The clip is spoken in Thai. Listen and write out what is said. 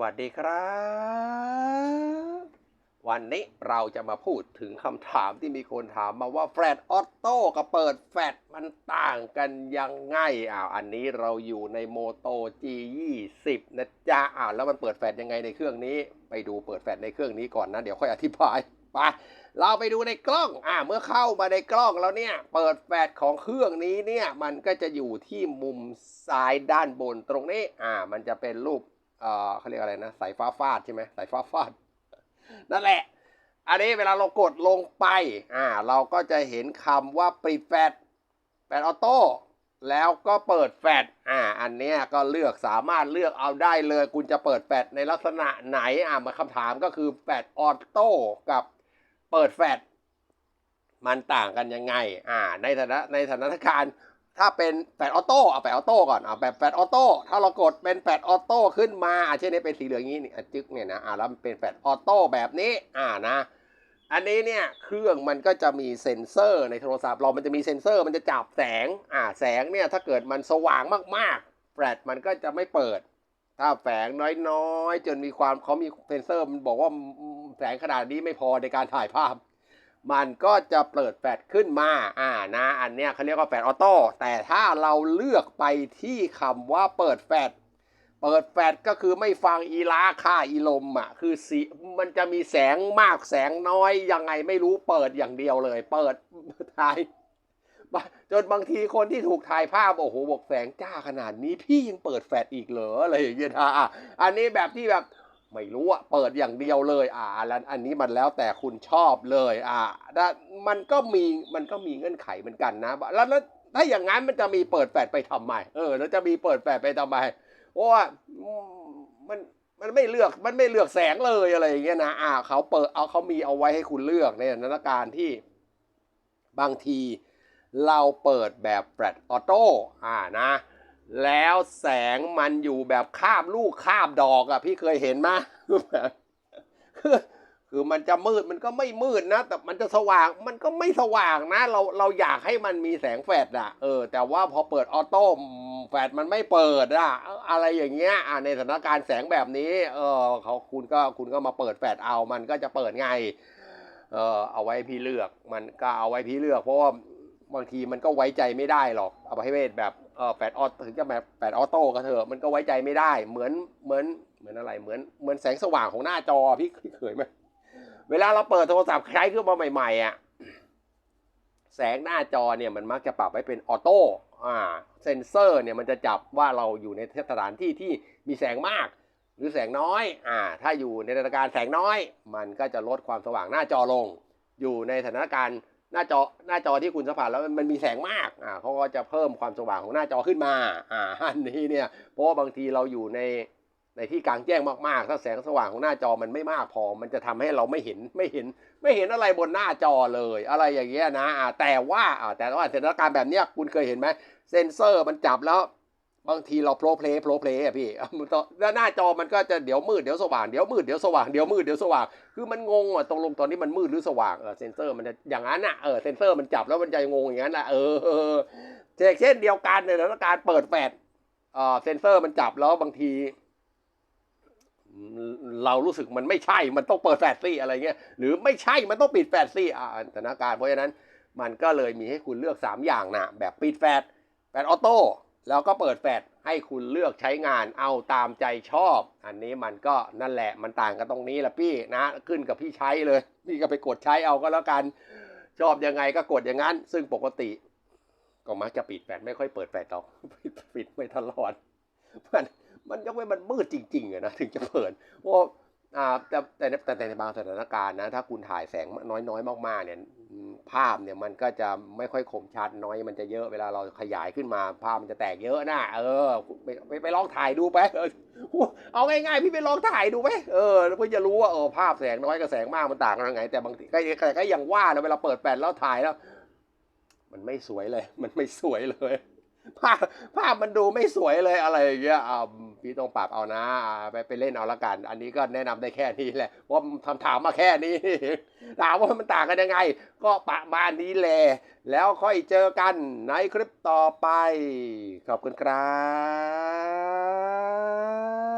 วัสดีครับ วันนี้เราจะมาพูดถึงคำถามที่มีคนถามมาว่าแฟลตออโต้กับเปิดแฟลตมันต่างกันยังไงอ้าวอันนี้เราอยู่ในโมโต G20 นะจ๊ะอ้าวแล้วมันเปิดแฟลตยังไงในเครื่องนี้ ไปดูเปิดแฟลตในเครื่องนี้ก่อนนะ เดี๋ยวค่อยอธิบายไปเราไปดูในกล้อง อ่า เมื่อเข้ามาในกล้องแล้วเนี่ย เปิดแฟลชของเครื่องนี้เนี่ย มันก็จะอยู่ที่มุมซ้ายด้านบนตรงนี้ อ่า มันจะเป็นรูป เอ่อเขาเรียกอะไรนะ สายฟ้าฟาดใช่ไหมสายฟ้าฟาด นั่นแหละ อันนี้เวลาเรากดลงไป อ่า เราก็จะเห็นคำว่าปิดแฟลชแฟลชออโต้แล้วก็เปิดแฟลชอ่า อันเนี้ยก็เลือกสามารถเลือกเอาได้เลย คุณจะเปิดแฟลชในลักษณะไหน อ่ามาคำถามก็คือแฟลชออโต้กับเปิดแฟลชมันต่างกันยังไง อ่า ในฐานะในสถานการณ์ ถ้าเป็นแฟลชออโต้เอาแฟลชออโต้ก่อนเอาแบบแฟลชออโต้ถ้าเรากดเป็นแฟลชออโต้ขึ้นมาเช่นนี้เป็นสีเหลืองอย่างนี้นี่จึ๊กเนี่ยนะอ่าแล้วมันเป็นแฟลชออโต้แบบนี้อ่านะ อันนี้เนี่ยเครื่องมันก็จะมีเซ็นเซอร์ในโทรศัพท์เรามันจะมีเซ็นเซอร์มันจะจับแสงอ่าแสงเนี่ยถ้าเกิดมันสว่างมากๆแฟลชมันก็จะไม่เปิด ถ้าแสงน้อยๆ จนมีความเขามีเซ็นเซอร์มันบอกว่าแสงขนาดนี้ไม่พอในการถ่ายภาพ มันก็จะเปิดแฟลชขึ้นมา อ่านะ อันเนี้ยเขาเรียกว่าแฟลชออโต้ แต่ถ้าเราเลือกไปที่คำว่าเปิดแฟลชเปิดแฟลชก็คือไม่ฟังอีลาค่าอีลมอะ คือสีมันจะมีแสงมากแสงน้อยยังไงไม่รู้เปิดอย่างเดียวเลย เปิดถ่ายจนบางทีคนที่ถูกถ่ายภาพโอ้โหบอกแสงจ้าขนาดนี้พี่ยังเปิดแฟลชอีกเหรออะไรอย่างเงี้ยอะอันนี้แบบที่แบบ ไม่รู้อะเปิดอย่างเดียวเลย อ่าแล้วอันนี้มันแล้วแต่คุณชอบเลย อ่าแล้มันก็มีมันก็มีเงื่อนไขเหมือนกันนะ แล้วแล้วถ้าอย่างนั้นมันจะมีเปิดแฟลชไปทำไมเออแล้วจะมีเปิดแฟลชไปทำไมเพราะว่ามันมันไม่เลือกมันไม่เลือกแสงเลยอะไรอย่างเงี้ยนะอ่าเขาเปิดเอาเขามีเอาไว้ให้คุณเลือกในสถานการณ์ที่บางทีเราเปิดแบบแฟลชออโต้อ่านะ แล้วแสงมันอยู่แบบคาบลูกคาบดอกอะพี่เคยเห็นไหมคือคือมันจะมืดมันก็ไม่มืดนะ แต่มันจะสว่างมันก็ไม่สว่างนะ เราเราอยากให้มันมีแสงแฟลชอะเออ แต่ว่าพอเปิดออโต้แฟลชมันไม่เปิดอะอะไรอย่างเงี้ยอะในสถานการณ์แสงแบบนี้ เออเขาคุณก็คุณก็มาเปิดแฟลชเอามันก็จะเปิดไง เออเอาไว้พี่เลือก มันก็เอาไว้พี่เลือกเพราะว่าบางทีมันก็ไว้ใจไม่ได้หรอกเอาไปให้เวทแบบ แปดออถึงจะแบบแปดออโต้ก็เถอะมันก็ไว้ใจไม่ได้ เหมือนเหมือนเหมือนอะไรเหมือนเหมือนแสงสว่างของหน้าจอพี่เคยไหมเวลาเราเปิดโทรศัพท์ใช้ขึ้นมาใหม่ๆอะแสงหน้าจอเนี่ยมันมักจะปรับไว้เป็นออโต้อ่าเซนเซอร์เนี่ยมันจะจับว่าเราอยู่ในสถานที่ที่มีแสงมาก หรือแสงน้อยอ่าถ้าอยู่ในสถานการณ์แสงน้อย มันก็จะลดความสว่างหน้าจอลง อยู่ในสถานการณ์ หน้าจอหน้าจอที่คุณสัมผัสแล้วมันมีแสงมากอ่าเขาก็จะเพิ่มความสว่างของหน้าจอขึ้นมาอ่าอันนี้เนี่ยเพราะว่าบางทีเราอยู่ในในที่กลางแจ้งมากๆ ถ้าแสงสว่างของหน้าจอมันไม่มากพอ มันจะทำให้เราไม่เห็นไม่เห็น ไม่เห็นอะไรบนหน้าจอเลย อะไรอย่างเงี้ยนะอ่าแต่ว่าอ่าแต่ว่าสถานการณ์แบบเนี้ยคุณเคยเห็นไหมเซนเซอร์มันจับแล้ว บางทีเราโปรเพลย์โปรเพลย์อะพี่แล้วหน้าจอมันก็จะเดี๋ยวมืดเดี๋ยวสว่างเดี๋ยวมืดเดี๋ยวสว่างเดี๋ยวมืดเดี๋ยวสว่าง คือมันงงอะตรงลงตอนนี้มันมืดหรือสว่างเออเซนเซอร์มันจะอย่างนั้นอะเออเซนเซอร์มันจับแล้วมันจะงงอย่างนั้นอะเออเช่นเดียวกันในสถานการณ์เปิดแฟลชเออเซนเซอร์มันจับแล้วบางทีเรารู้สึกมันไม่ใช่ มันต้องเปิดแฟลชซี่อะไรเงี้ย หรือไม่ใช่ มันต้องปิดแฟลชซี่อ่าสถานการณ์เพราะฉะนั้น มันก็เลยมีให้คุณเลือก 3 อย่างนะแบบปิดแฟลชแฟลชออโต้ แล้วก็เปิดแฟลชให้คุณเลือกใช้งานเอาตามใจชอบ อันนี้มันก็นั่นแหละมันต่างกันตรงนี้แหละพี่นะ ขึ้นกับพี่ใช้เลย พี่ก็ไปกดใช้เอาก็แล้วกันชอบยังไงก็กดอย่างนั้น ซึ่งปกติ ก็มักจะปิดแฟลชไม่ค่อยเปิดแฟลชหรอกปิดไม่ตลอดมันมันยกเว้นมันมืดจริงๆอะนะถึงจะเปิดเพราะอ่า แต่แต่แต่ในบางสถานการณ์นะถ้าคุณถ่ายแสงน้อยๆ มากๆเนี่ยภาพเนี่ยมันก็จะไม่ค่อยคมชัดน้อยมันจะเยอะเวลาเราขยายขึ้นมาภาพมันจะแตกเยอะนะเออไปไปไปลองถ่ายดูไปเออเอาง่ายๆพี่ไปลองถ่ายดูไหมเออเพื่อจะรู้ว่าเออภาพแสงน้อยกับแสงมากมันต่างกันยังไง แต่บางทีก็ก็ก็ย่างว่านะเวลาเปิดแปดแล้วถ่ายแล้ว มันไม่สวยเลย มันไม่สวยเลยภาพภาพมันดูไม่สวยเลยอะไรอย่างเงี้ยอ่า พี่ต้องปรับเอานะไปไปเล่นเอาละกัน อันนี้ก็แนะนำได้แค่นี้แหละว่าะคำถามมาแค่นี้ถามว่ามันต่างกันยังไง ก็ประมาณนี้แหละแล้วค่อยเจอกันในคลิปต่อไป ขอบคุณครับ